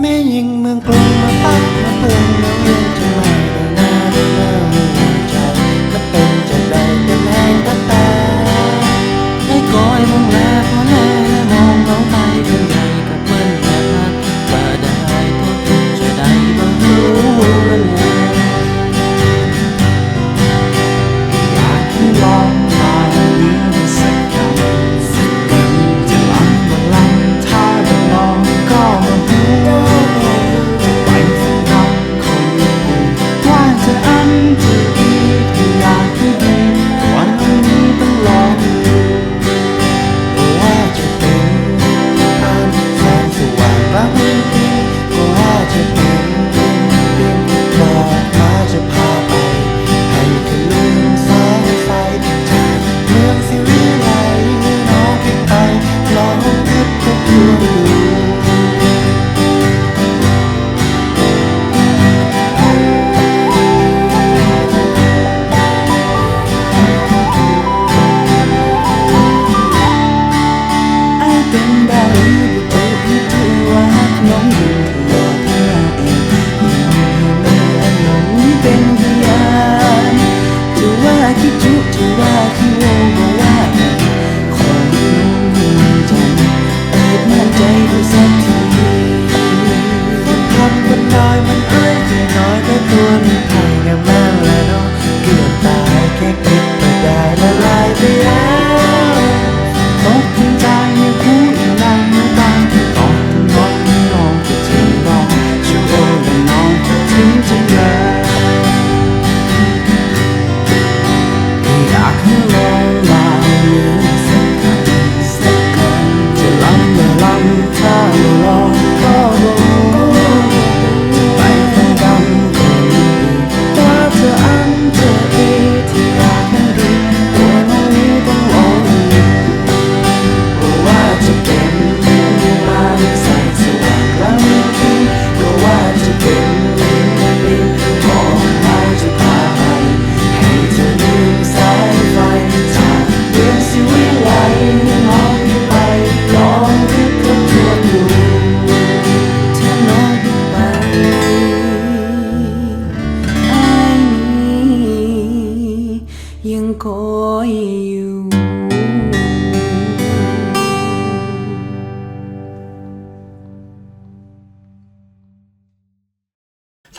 แม่ยิงเมืองกรุงมาปักมาเปืองแล้วเรียนจะมา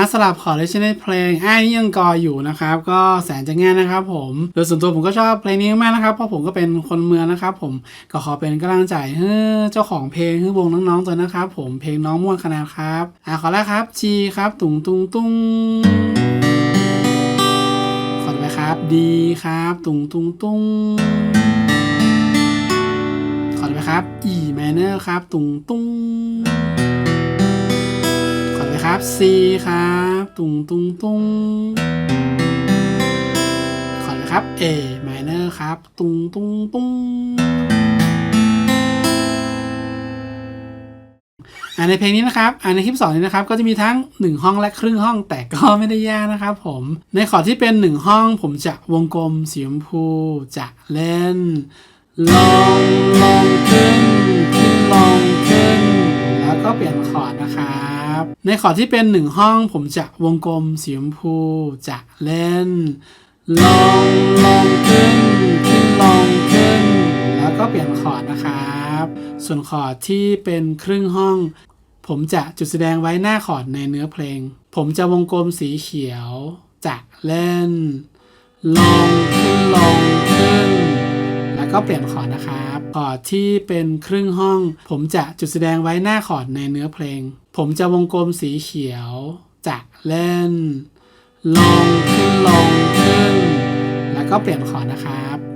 อาสลับขอเลยใช่ไหมเพลงไอ้ยนี่ยังกออยู่นะครับ ก็แสนจะง่ายนะครับผมโดยส่วนตัวผมก็ชอบเพลงนี้มากนะครับ เพราะผมก็เป็นคนเมืองนะครับ ผมก็ขอเป็นกำลังใจให้เจ้าของเพลงให้วงน้องๆตัวนะครับ ผมเพลงน้องม่วนขนาดครับอ่าขอแรกครับชีครับตุงตุงตุงขอต่อไปครับดีครับ ตุงตุงตุงขอต่อไปครับ E minor ครับ ตุงตุง ครับ C ครับ ตุงตุงตุงขอเลยครับ A minor ครับ ตุงตุงตุงอ่าในเพลงนี้นะครับอ่าในคลิปสอนนี้นะครับ ก็จะมีทั้ง 1 ห้องและครึ่งห้อง แต่ก็ไม่ได้ยากนะครับผม ในขอดที่เป็น 1 ห้อง ผมจะวงกลมสีชมพูจะเล่น ลง ลงขึ้น ขึ้นลงขึ้น แล้วก็เปลี่ยนคอร์ดนะครับ ในคอที่เป็นหนึ่งห้องผมจะวงกลมสีชมพูจะเล่น ลงลงขึ้นขึ้นลงขึ้น แล้วก็เปลี่ยนคอร์ดนะครับ ส่วนคอร์ดที่เป็นครึ่งห้อง ผมจะจุดแสดงไว้หน้าคอร์ดในเนื้อเพลง ผมจะวงกลมสีเขียวจะเล่น ลงขึ้นลงขึ้น ก็เปลี่ยนคอร์ดนะครับคอร์ดที่เป็นครึ่งห้อง ผมจะจุดแสดงไว้หน้าคอร์ดในเนื้อเพลง ผมจะวงกลมสีเขียวจะเล่น ลงขึ้นลงขึ้น แล้วก็เปลี่ยนคอร์ดนะครับ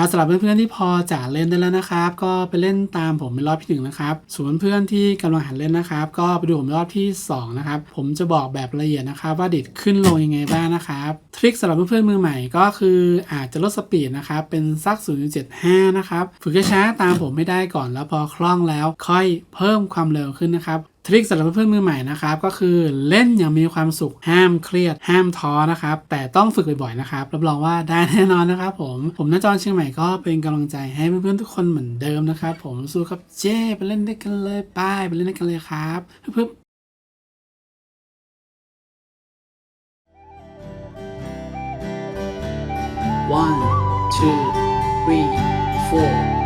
อาสำหรับเพื่อนๆที่พอจะเล่นได้แล้วนะครับ ก็ไปเล่นตามผมเป็นรอบที่หนึ่งนะครับส่วนเพื่อนๆที่กำลังหัดเล่นนะครับ ก็ไปดูผมรอบที่สองนะครับผมจะบอกแบบละเอียดนะครับ ว่าดิดขึ้นลงยังไงบ้างนะครับทริคสำหรับเพื่อนๆมือใหม่ก็คืออาจจะลดสปีดนะครับเป็นสัก 0.75 นะครับฝึกช้าตามผมไม่ได้ก่อนแล้วพอคล่องแล้วค่อยเพิ่มความเร็วขึ้นนะครับ ทริคสำหรับเพื่อนมือใหม่นะครับก็คือเล่นอย่างมีความสุขห้ามเครียด ห้ามท้อนะครับ แต่ต้องฝึกบ่อยๆนะครับรับรองว่าได้แน่นอนนะครับผมผมน้าจอนเชียงใหม่ก็เป็นกำลังใจให้เพื่อนๆทุกคนเหมือนเดิมนะครับผมสู้ครับเจ้ไปเล่นด้วยกันเลยป้ายไปเล่นด้วยกันเลยครับเพื่อ One, two, three, four.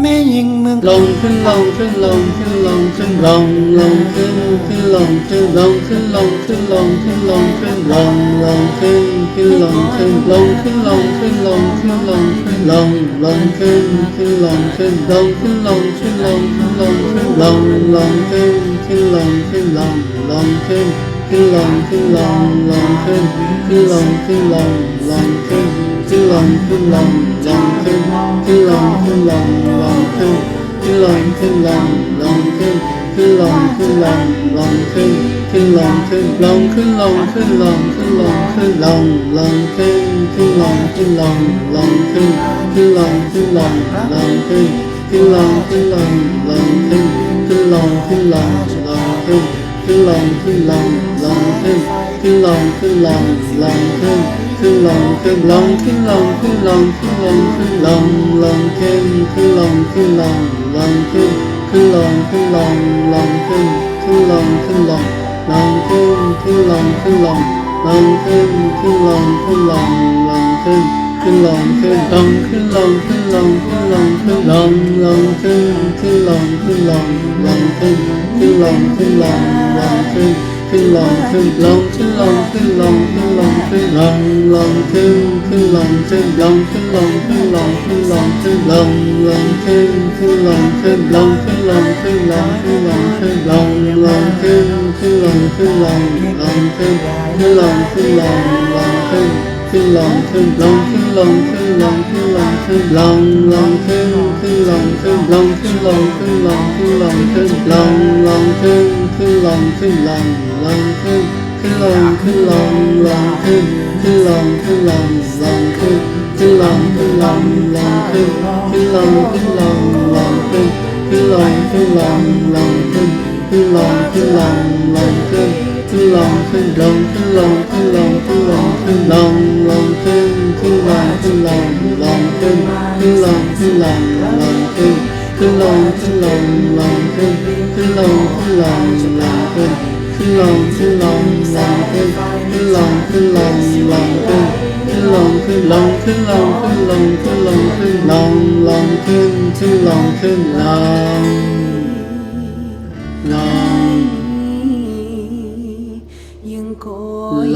แม่ยิงเมืองลงขึ้นลงขึ้นลงขึ้นลงขึ้นลงลงขึ้นขึ้นลงขึ้นลงขึ้นลงขึ้นลงขึ้นลงขึ้นลงลงขึ้นขึ้นลงขึ้นลงขึ้นลงขึ้นลงขึ้นลงขึ้นลงลงขึ้นขึ้นลงขึ้นลงขึ้นลงขึ้นลงขึ้นลงขึ้นลงลงขึ้นขึ้นลงขึ้นลงลงขึ้น ขึ้นลงขึ้นลงลงขึ้น ขึ้นลงขึ้นลงลงขึ้น ขึ้นลงขึ้นลงลงขึ้น ขึ้นลงขึ้นลงลงขึ้น ขึ้นลงขึ้นลงลงขึ้น ขึ้นลงขึ้นลงลงขึ้น ขึ้นลงขึ้นลงขึ้นลงขึ้นลงขึ้นลงขึ้นลงลงขึ้น ขึ้นลงขึ้นลงลงขึ้น ขึ้นลงขึ้นลงลงขึ้น ขึ้นลงขึ้นลงลงขึ้น ขึ้นลงขึ้นลงลงขึ้น ขึ้นลงขึ้นลง ลงขึ้น ขึ้นลงขึ้นลงลงขึ้น ขึ้นลงขึ้นลงขึ้นลงขึ้นลงขึ้นลงขึ้นลงลงขึ้นขึ้นลงขึ้นลงลงขึ้น ขึ้นลงขึ้นลงลงขึ้น ขึ้นลงขึ้นลงลงขึ้นขึ้นลงขึ้นลงลงขึ้นขึ้นลงขึ้นลงลงขึ้นขึ้นลงขึ้นลงขึ้นลงขึ้นลงขึ้นลงขึ้นลงลงขึ้นขึ้นลงขึ้นลงลงขึ้นขึ้นลงขึ้นลงลงขึ้น ขึ้นลงขึ้นลงขึ้นลงขึ้นลงขึ้นลงขึ้นลงลงขึ้นขึ้นลงขึ้นลงขึ้นลงขึ้นลงขึ้นลงขึ้นลงลงขึ้นขึ้นลงขึ้นลงขึ้นลงขึ้นลงขึ้นลงขึ้นลงลงขึ้นขึ้นลงขึ้นลงลงขึ้นขึ้นลงขึ้นลงลงขึ้น ขึ้นลงขึ้นลงขึ้นลงขึ้นลงขึ้นลงขึ้นลงลงขึ้นขึ้นลงขึ้นลงขึ้นลงขึ้นลงขึ้นลงขึ้นลงลงขึ้นขึ้นลงขึ้นลงลงขึ้นขึ้นลงขึ้นลงลงขึ้นขึ้นลงขึ้นลงลงขึ้นขึ้นลงขึ้นลงลงขึ้นขึ้นลงขึ้นลงลงขึ้นขึ้นลงขึ้นลงลงขึ้นขึ้นลงขึ้นลงลงขึ้น ขึ้นลงขึ้นลงขึ้นลงขึ้นลงขึ้นลงขึ้นลงลงขึ้นขึ้นลงขึ้นลงลงขึ้นขึ้นลงขึ้นลงลงขึ้นขึ้นลงขึ้นลงลงขึ้นขึ้นลงขึ้นลงลงขึ้นขึ้นลงขึ้นลงลงขึ้นขึ้นลงขึ้นลงลงขึ้นขึ้นลงขึ้นลงขึ้นลงขึ้นลงขึ้นลงขึ้นลงลงขึ้นขึ้นลงขึ้นลงลง